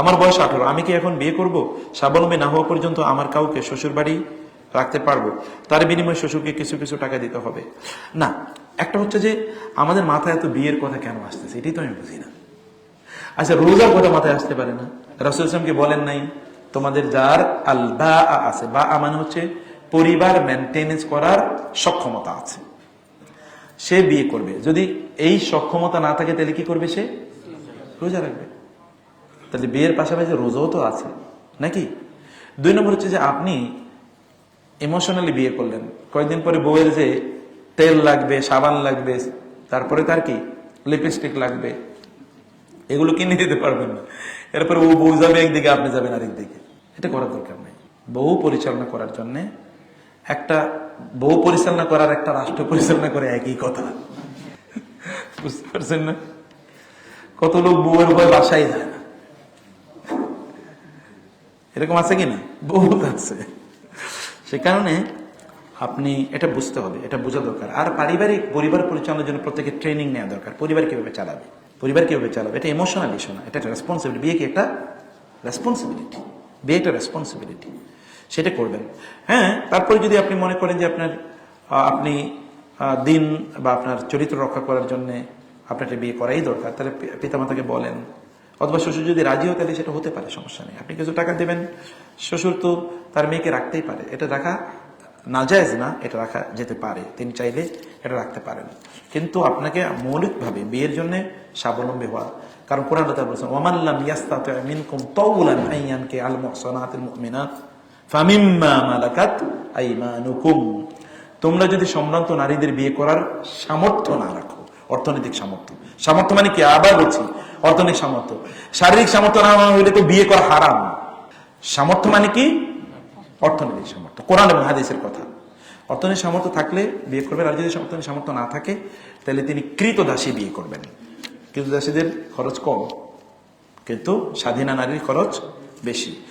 আমার বয়স আঠারো। আমি কি এখন বিয়ে করব? স্বাবলম্বী না হওয়া পর্যন্ত আমার কাউকে শ্বশুর বাড়ি রাখতে পারব? তার বিনিময়ে শ্বশুরকে কিছু কিছু টাকা দিতে হবে। না, একটা হচ্ছে যে আমাদের মাথায় এত বিয়ের কথা কেন আসতেছে? এটাই তো আমি বুঝি না। আচ্ছা রোজার কথা মাথায় আসতে পারে না। রাসুল ইসলামকে বলেন নাই, তোমাদের যার আল বা আছে। বা মানে হচ্ছে পরিবার মেনটেনেন্স করার সক্ষমতা আছে। সে বিয়ে করবে। যদি এই সক্ষমতা না থাকে, তাহলে কি করবে সে? রোজা রাখবে। তাহলে বিয়ের পাশাপাশি রোজাও তো আছে, নাকি? দুই নম্বর হচ্ছে যে আপনি ইমোশনালি বিয়ে করলেন। কয়েকদিন পরে বউয়ের যে তেল লাগবে, সাবান লাগবে, তারপরে তার কি? লিপস্টিক লাগবে। এগুলো কিনে দিতে পারবেন না। এরপরে ও বউ যাবে, একদিকে আপনি যাবেন আরেকদিকে এটা করার দরকার নেই। বউ পরিচালনা করার জন্য একটা বউ পরিচালনা করার একটা রাষ্ট্র পরিচালনা করে একই কথা। বুঝতে পারছেন না? কত লোক বউয়ের ভয় বাসায় যায় না। এরকম আছে কি না বহুত আছে। সে কারণে আপনি এটা বুঝতে হবে, এটা বোঝা দরকার। আর পারিবারিক পরিবার পরিচালনার জন্য প্রত্যেকের ট্রেনিং নেওয়া দরকার। পরিবার কীভাবে চালাবে? পরিবার কীভাবে চালাবে? এটা ইমোশনাল ইস্যু না, এটা একটা রেসপন্সিবিলিটি বিয়ে কি একটা রেসপন্সিবিলিটি বিয়ে একটা রেসপন্সিবিলিটি সেটা করবেন। হ্যাঁ তারপরে যদি আপনি মনে করেন যে আপনার আপনি দিন বা আপনার চরিত্র রক্ষা করার জন্য আপনার বিয়ে করাই দরকার, তাহলে পিতামাতাকে বলেন অথবা শ্বশুর যদি রাজি হয়, তাহলে সেটা হতে পারে, সমস্যা নেই। আপনি কিছু টাকা দেবেন, শ্বশুর তো তার মেয়েকে রাখতেই পারে। এটা রাখা না নাজায়জ না, এটা রাখা যেতে পারে। তিনি চাইলে এটা রাখতে পারেন। কিন্তু আপনাকে মৌলিকভাবে বিয়ের জন্য স্বাবলম্বী হওয়া। কারণ কোরআন বলেছেন ওয়ামাল্লাম ইয়াস্তাতি মিনকুম আইয়ানকে আল মুহসানাতিল মুমিনাত, ফামিম্মা মালাকাত আইমানুকুম। তোমরা যদি সম্ভ্রান্ত নারীদের বিয়ে করার সামর্থ্য না রাখো অর্থনৈতিক সামর্থ্য। সামর্থ্য মানে কি? আবার বলছি, অর্থনৈতিক সামর্থ্য। শারীরিক সামর্থ্য না হলে তো বিয়ে করা হারাম। সামর্থ্য মানে কি? অর্থনৈতিক সামর্থ্য। কোরআন এবং হাদিসের কথা। অর্থনৈতিক সামর্থ্য থাকলে বিয়ে করবেন, আর যদি অর্থনৈতিক সামর্থ্য না থাকে, তাহলে তিনি কৃতদাসী বিয়ে করবেন। কৃতদাসীদের খরচ কম, কিন্তু স্বাধীনা নারীর খরচ বেশি।